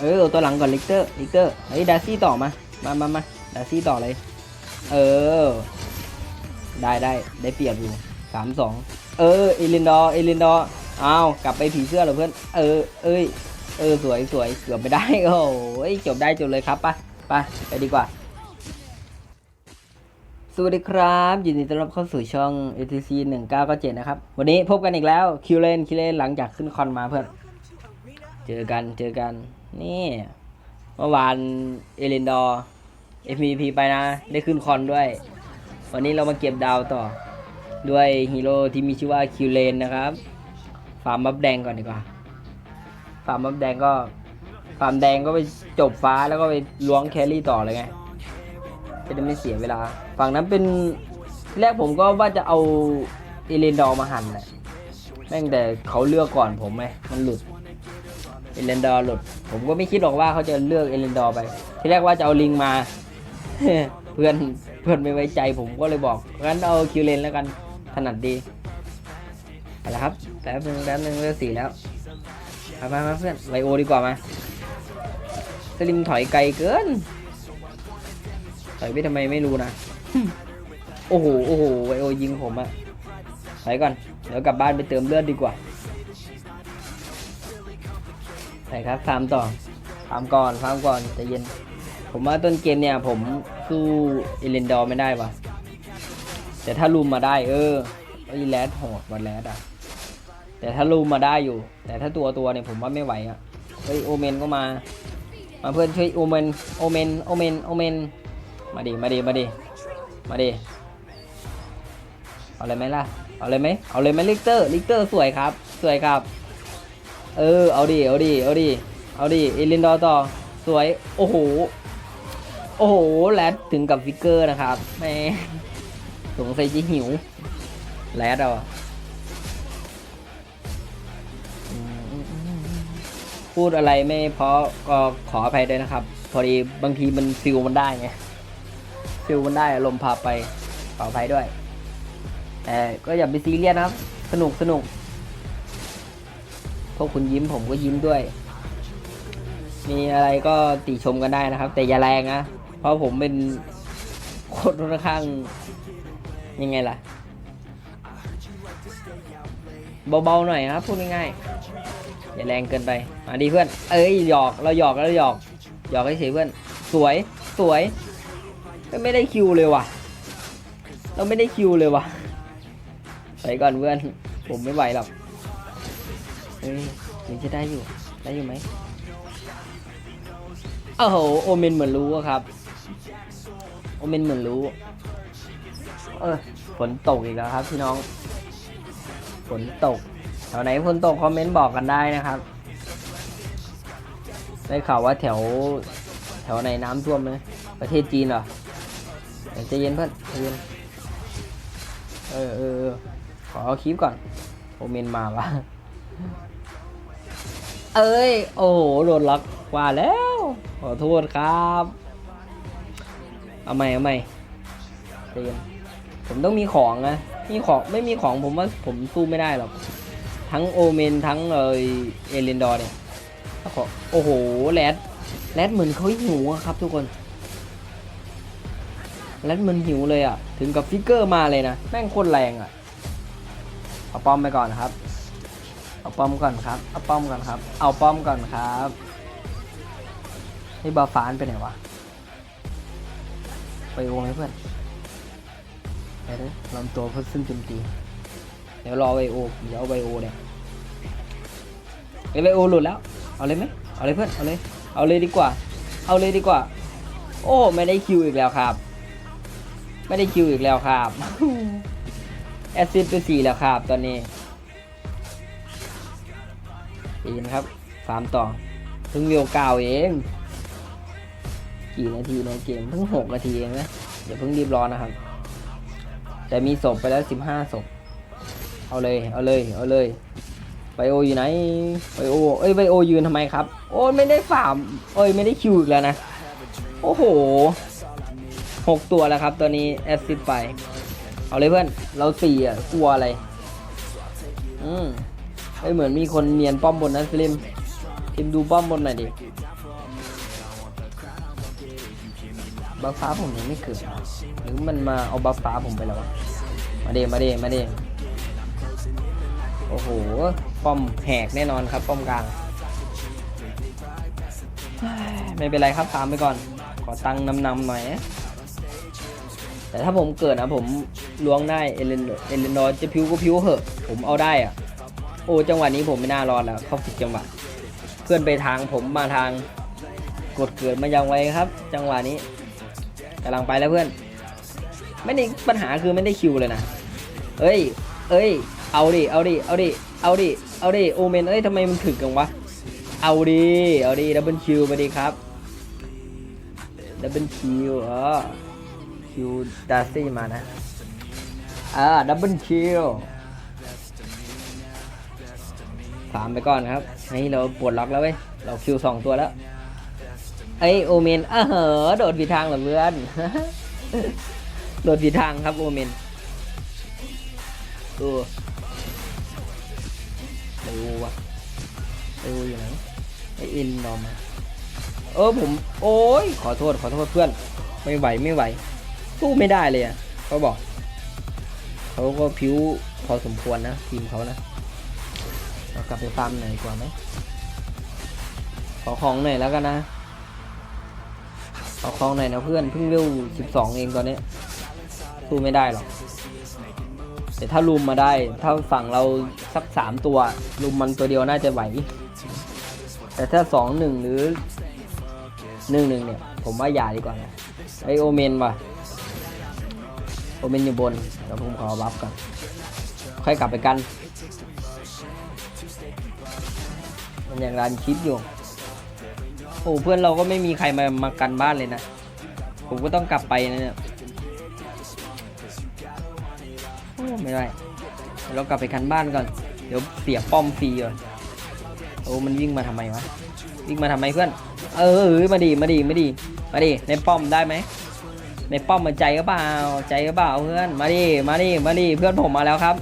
เออตัวหลังก่อนลิกเตอร์ลิกเตอร์เฮ้ยดาซี่ต่อมา มามามาดาซี่ต่อเลย เออ ได้ได้ได้เปรียบอยู่สามสองเออเอลินดอร์เอลินดออ้าวกลับไปผีเสื้อเหรอเพื่อน เออ เอ้ย เออสวยสวยเกือบไม่ได้ โอ้โหจบได้จบเลยครับปไปไปดีกว่า สวัสดีครับยินดีต้อนรับเข้าสู่ช่อง ATC 1997นะครับ วันนี้พบกันอีกแล้วคิวเลนคิวเลนหลังจากขึ้นคอนมาเพื่อน เจอกันเจอกัน นี่ เมื่อวานเอเลนดอร์ MVP ไปนะ ได้ขึ้นคอนด้วย วันนี้เรามาเก็บดาวต่อ ด้วยฮีโร่ที่มีชื่อว่าคิวเลนนะครับ ฟาร์มบัฟแดงก่อนดีกว่า ฟาร์มบัฟแดงก็ ฟาร์มแดงก็ไปจบฟ้าแล้วก็ไปล้วงแครี่ต่อเลยไงจะได้ไม่เสียเวลา ฝั่งนั้นเป็นแรกผมก็ว่าจะเอาเอเลนดอร์มาหั่นแหละแม่งแต่เขาเลือกก่อนผมไงมันหลุด เอเลนดอร์หลุด ผมก็ไม่คิดหรอกว่าเขาจะเลือกเอเลนดอร์ไป ที่แรกว่าจะเอาลิงมา เพื่อนเพื่อนไม่ไว้ใจผมก็เลยบอกงั้นเอาคิวเลนแล้วกันถนัดดีเอาละครับแป๊บนึงแป๊บนึงเลือกสีแล้วมามามาเพื่อนไวโอดีกว่ามาสลิมถอยไกลเกิน ถอยไปทำไมไม่รู้นะ โอ้โห โอ้โห ไวโอยิงผมอะถอยก่อน เดี๋ยวกลับบ้านไปเติมเลือดดีกว่า ใช่ครับฟาร์มต่อฟาร์มก่อนฟาร์มก่อนใจะเย็น ผมว่าต้นเกมเนี่ยผมสู้เอเลนดอร์ไม่ได้วะแต่ถ้าลูมมาได้เออไอ้แรดโหดวันแรดอะ แต่ถ้าลูมมาได้อยู่ แต่ถ้าตัวตัวเนี่ยผมว่าไม่ไหวอะเฮ้ยโอเมนก็มา มาเพื่อนช่วยโอเมนโอเมนโอเมนโอเมนมาดิมาดิมาดิมาดิเอาเลยไหมล่ะ เอาเลยไหมเอาเลยไหมลิกเตอร์ลิกเตอร์สวยครับ สวยครับ เออ เอาดิ เอาดิ เอาดิ เอาดิเอลินดอต่อ สวย โอ้โห โอ้โห แรดถึงกับฟิกเกอร์นะครับแม่สงสัยจะหิว แรดเอาพูดอะไรไม่เพราะก็ขออภัยด้วยนะครับ พอดีบางทีมันฟิลมันได้ไงฟิลมันได้อารมณ์พาไปขออภัยด้วย แต่ก็อย่าไปซีเรียสนะครับ สนุกสนุก พวกคุณยิ้มผมก็ยิ้มด้วย มีอะไรก็ติชมกันได้นะครับ แต่อย่าแรงนะ เพราะผมเป็นคนค่อนข้างยังไงล่ะ เบาๆหน่อยนะครับพูดง่ายๆอย่าแรงเกินไปมาดีเพื่อน เอ้ยหยอกเราหยอกแล้วหยอกหยอกให้เฉยเพื่อน สวยสวยก็ไม่ได้คิวเลยว่ะ เราไม่ได้คิวเลยว่ะไปก่อนเพื่อน ผมไม่ไหวหรอก เฮ้ยยังจะได้อยู่ ได้อยู่ไหมโอ้โห โอเมนเหมือนรู้อะครับ โอเมนเหมือนรู้ เออฝนตกอีกแล้วครับพี่น้อง ฝนตกแถวไหนฝนตกคอมเมนต์บอกกันได้นะครับ ได้ข่าวว่าแถวแถวไหนน้ำท่วมไหมประเทศจีนเหรอใจเย็นเพื่อนใจเย็นเออเออเออขอเอาคลิปก่อน โอเมนมาวะ เอ้ย โอ้โหโดนล็อกว่าแล้ว ขอโทษครับ เอาใหม่เอาใหม่ใจเย็นผมต้องมีของนะ มีของไม่มีของผมว่าผมสู้ไม่ได้หรอก ทั้งโอเมนทั้งเออเอเลนดอร์เนี่ยขอโอ้โหแรดแรดเหมือนเขาหิวครับทุกคนแรดเหมือนหิวเลยอะถึงกับฟิกเกอร์มาเลยนะ แม่งโคตรแรงอะเอาป้อมไปก่อนครับ เอาป้อมก่อนครับ เอาป้อมก่อนครับ เอาป้อมก่อนครับนี่บาฟานไปไหนวะ ไปวงไหมเพื่อนไปเลยลำตัวเพื่อซึ่งโจมตีเดี๋ยวรอไวโอเดี๋ยวเอาไวโอเนี่ยไอไวโอหลุดแล้ว เอาเลยไหมเอาเลยเพื่อน เอาเลย เอาเลยดีกว่า เอาเลยดีกว่า โอ้ ไม่ได้คิวอีกแล้วครับ ไม่ได้คิวอีกแล้วครับ แอซซิดไปสี่แล้วครับ ตอนนี้ ดีนะครับฟาร์มต่อเพิ่งเวลเก้าเอง กี่นาทีในเกมเพิ่งหกนาทีเองนะอย่าเพิ่งรีบร้อนนะครับ แต่มีศพไปแล้วสิบห้าศพเอาเลยเอาเลยเอาเลยไบโออยู่ไหนไบโอเอ้ยไบโอยืนทำไมครับ โอ้ไม่ได้ฝ่ามเอ้ยไม่ได้คิวอีกแล้วนะ โอ้โหหกตัวแล้วครับตัวนี้แอสซิดไป เอาเลยเพื่อน เราสี่อะกลัวอะไร อืม ไม่เหมือนมีคนเนียนป้อมบนนะสลิมสลิมดูป้อมบนหน่อยดิบัฟฟ้าผมยังไม่เกิดหรือมันมาเอาบัฟฟ้าผมไปแล้ววะมาเดมาเดมาเดโอ้โห ป้อมแหกแน่นอนครับ ป้อมกลาง ไม่เป็นไรครับตามไปก่อน ขอตังนำนำหน่อย แต่ถ้าผมเกิดนะผมล้วงได้ เอเลนเอเลนดอร์จะพิวก็พิวเหอะ ผมเอาได้อะ โอ้จังหวะนี้ผมไม่น่ารอดแล้วเข้าผิดจังหวะเพื่อนไปทางผมมาทางกดเกิดมายังไวครับ จังหวะนี้กำลังไปแล้วเพื่อน ไม่ได้ปัญหาคือไม่ได้คิวเลยนะเอ้ย เอ้ย เอาดิ เอาดิ เอาดิ เอาดิ เอาดิ โอเมน เอ้ยทำไมมันถึกกังวะ เอาดิ เอาดิ ดับเบิลคิวไปดิครับ ดับเบิลคิวอ๋อคิวดาร์ซี่มานะ อ่า ดับเบิลคิว สามไปก่อนครับนี่เราปลดล็อกแล้วเว้ย เราคิวสองตัวแล้ว ไอโอเมนเออเหอโดดผิดทางเหรอเพื่อน โดดผิดทางครับโอเมนดูดูวะดูอยู่ไหนไออินนอมเออผม โอ้ยขอโทษขอโทษเพื่อน ไม่ไหวไม่ไหวสู้ไม่ได้เลยอะเขาบอก เขาก็ผิวพอสมควรนะทีมเขานะ กลับไปฟาร์มหน่อยดีกว่าไหมขอของหน่อยแล้วกันนะเอาคลองหน่อยนะเพื่อนเพิ่งเร็ว12 เองตอนนี้สู้ไม่ได้หรอกแต่ถ้าลุมมาได้ ถ้าฝั่งเราสักสามตัวลุมมันตัวเดียวน่าจะไหว แต่ถ้าสองหนึ่งหรือหนึ่งหนึ่งเนี่ย ผมว่าอย่าดีกว่านะไอโอเมนว่ะโอเมนอยู่บนเดี๋ยวผมขอบัฟก่อนค่อยกลับไปกัน มันยังรันคลิปอยู่ โอ้เพื่อนเราก็ไม่มีใครมามากันบ้านเลยนะ ผมก็ต้องกลับไปนะเนี่ยโอ้ไม่ได้เรากลับไปกันบ้านก่อน เดี๋ยวเสียป้อมฟรีก่อนโอ้มันวิ่งมาทำไมวะ วิ่งมาทำไมเพื่อน เออมาดีมาดีมาดีมาดีในป้อมได้ไหมในป้อมมันใจก็เปล่าใจก็เปล่าเพื่อน มาดิมาดิมาดิเพื่อนผมมาแล้วครับ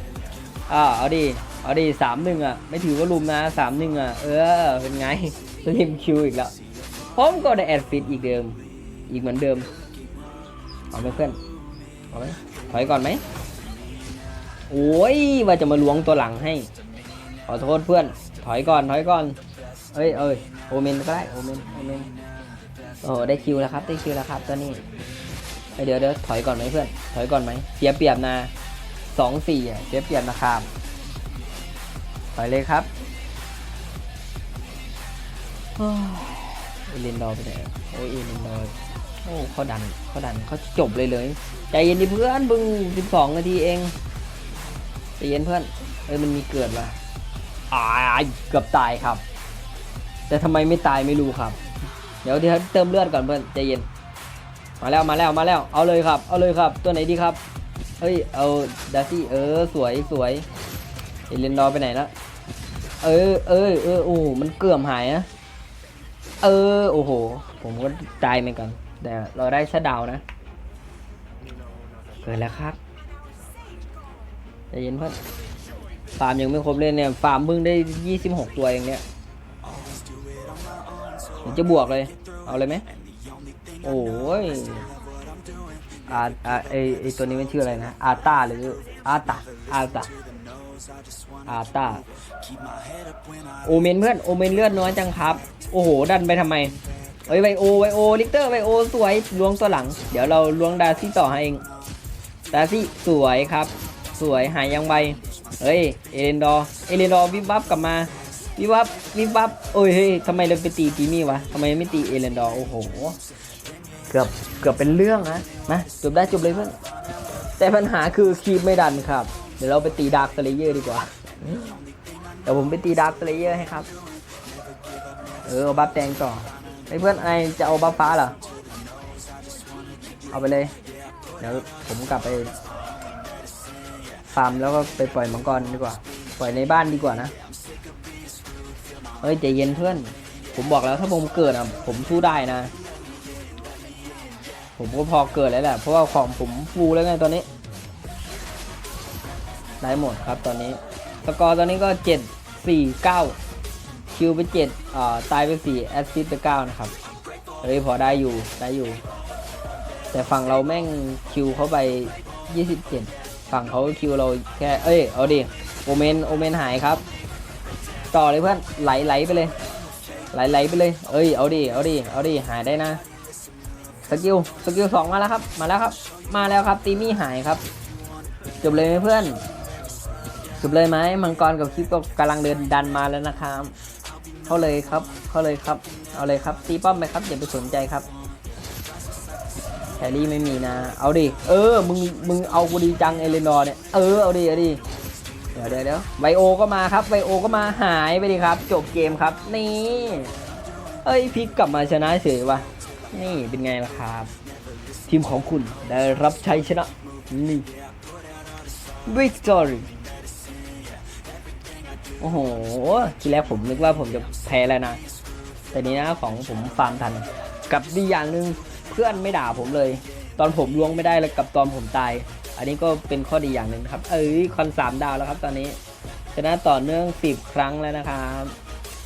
อ่าเอาดิ เอาดิสามหนึ่งอะ ไม่ถือว่าลุมนะสามหนึ่งอะ เออ เป็นไงริมคิวอีกแล้วผมก็ได้แอดฟิตอีกเดิม อีกเหมือนเดิม เอาไหมเพื่อน เอาไหมถอยก่อนไหม โอ้ย ว่าจะมาล้วงตัวหลังให้ ขอโทษเพื่อน ถอยก่อน ถอยก่อน เอ้ยเอ้ยโอเมนก็ได้ โอเมน โอเมน โอ้โหได้คิวแล้วครับ ได้คิวแล้วครับตอนนี้เดี๋ยวเดี๋ยวถอยก่อนไหมเพื่อน ถอยก่อนไหม เสียเปรียบนะสองสี่อะเสียเปรียบนะครับ ถอยเลยครับโอ้ยเอเลนดอร์ไปไหนอะโอ้ยเอเลนดอร์โอ้เขาดันเขาดันเขาจบเลยเลย ใจเย็นดิเพื่อนเพิ่งสิบสองนาทีเองใจเย็นเพื่อนเอ้ยมันมีเกิดว่ะอายเกือบตายครับ แต่ทำไมไม่ตายไม่รู้ครับ เดี๋ยวเดี๋ยวเติมเลือดก่อนเพื่อนใจเย็น มาแล้วมาแล้วมาแล้ว เอาเลยครับ เอาเลยครับ ตัวไหนดีครับ เฮ้ยเอาดาซี่เออสวยสวย เอเลนดอร์ไปไหนละเออเออเออโอ้มันเกือบหายนะเออโอ้โห ผมก็ตายเหมือนกัน แต่เราได้ชะดาวนะ เกิดแล้วครับใจเย็นเพื่อนฟาร์มยังไม่ครบเลยเนี่ย ฟาร์มเพิ่งได้ยี่สิบหกตัวเองเนี่ยเดี๋ยวจะบวกเลย เอาเลยไหมโอ้ยอาอาไอไอตัวนี้มันชื่ออะไรนะ อาตาหรืออาตาอาตา อาตาโอเมนเพื่อนโอเมนเลือดน้อยจังครับ โอ้โห ดันไปทำไมเฮ้ยไวโอไวโอลิกเตอร์ไวโอสวยล้วงตัวหลัง เดี๋ยวเราล้วงดาซี่ต่อให้เองดาซี่สวยครับ สวยหายยังไวเฮ้ยเอเลนดอร์เอเลนดอร์วิบวับกลับมาวิบวับวิบวับโอ้ยเฮ้ยทำไมเราไปตีตีมี่วะทำไมไม่ตีเอเลนดอร์โอ้โหเกือบเกือบเป็นเรื่องนะมาจบได้จบเลยเพื่อนแต่ปัญหาคือคีบไม่ดันครับเดี๋ยวเราไปตีดาร์คสเลเยอร์ดีกว่า เดี๋ยวผมไปตีดาร์คสเลเยอร์ให้ครับ เออเอาบัฟแดงต่อไอ้เพื่อนไอจะเอาบัฟฟ้าเหรอ เอาไปเลย เดี๋ยวผมกลับไปฟาร์มแล้วก็ไปปล่อยมังกรดีกว่า ปล่อยในบ้านดีกว่านะ เฮ้ยใจเย็นเพื่อน ผมบอกแล้วถ้าผมเกิดอะผมสู้ได้นะ ผมก็พอเกิดแล้วแหละ เพราะว่าของผมฟูแล้วไงตอนนี้ ได้หมดครับตอนนี้สกอร์ตอนนี้ก็เจ็ดสี่เก้าคิวไปเจ็ดอ่าตายไปสี่แอสซิสต์ไปเก้านะครับเฮ้ยพอได้อยู่ได้อยู่ แต่ฝั่งเราแม่งคิวเขาไป 27 ฝั่งเขาคิวเราแค่ เอ้ย เอาดิ โอเมน โอเมนหายครับ ต่อเลยเพื่อน ไหลไหลไปเลย ไหลไหลไปเลย เอ้ย เอาดิ เอาดิ เอาดิ หายได้นะ สกิล สกิลสองมาแล้วครับ มาแล้วครับ มาแล้วครับ ตีมี่หายครับ จบเลยไหมเพื่อน จบเลยไหมมังกรกับคลิปก็กำลังเดินดันมาแล้วนะครับเข้าเลยครับเข้าเลยครับ เอาเลยครับตีป้อมไปครับอย่าไปสนใจครับแครี่ไม่มีนะ เอาดิ เออ มึง มึงเอากูดีจังเอเลนอร์เนี่ย เออ เอาดิ เอาดิ เดี๋ยวเดี๋ยวเดี๋ยวไวโอก็มาครับ ไวโอก็มาหายไปดิครับ จบเกมครับ นี่ เอ้ยพลิกกลับมาชนะเฉยวะนี่เป็นไงล่ะครับ ทีมของคุณได้รับชัยชนะ นี่ victory โอ้โห ทีแรกผมนึกว่าผมจะแพ้แล้วนะ แต่นี้นะของผมฟาร์มทัน กับดีอย่างหนึ่งเพื่อนไม่ด่าผมเลย ตอนผมล้วงไม่ได้แล้วกับตอนผมตาย อันนี้ก็เป็นข้อดีอย่างหนึ่งครับ เอ้ยคอนสามดาวแล้วครับตอนนี้ ชนะต่อเนื่อง10ครั้งแล้วนะครับ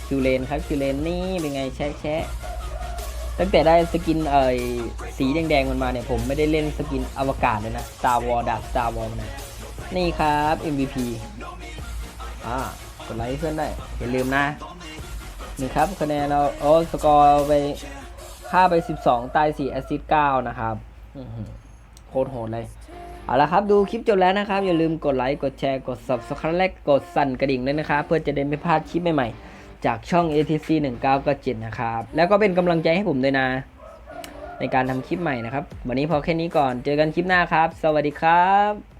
คิวเลนครับคิวเลนนี่เป็นไงแชะแชะตั้งแต่ได้สกินเอ่ยสีแดงๆมันมาเนี่ยผมไม่ได้เล่นสกินอวกาศเลยนะ Star War ดาบ Star War นะ นี่ครับ MVP อ่า กดไลค์เพื่อนได้อย่าลืมนะนี่ครับคะแนนเราโอ้สกอร์ไปค่าไป 12 ตาย4แอสซิสต์9นะครับโคตรโหดเลย เอาละครับดูคลิปจบแล้วนะครับ อย่าลืมกดไลค์ กดแชร์ กด subscribe และกดสั่นกระดิ่งด้วยนะครับ เพื่อจะได้ไม่พลาดคลิปใหม่ๆ จากช่อง ATC 1997นะครับ แล้วก็เป็นกำลังใจให้ผมด้วยนะ ในการทำคลิปใหม่นะครับ วันนี้พอแค่นี้ก่อน เจอกันคลิปหน้าครับ สวัสดีครับ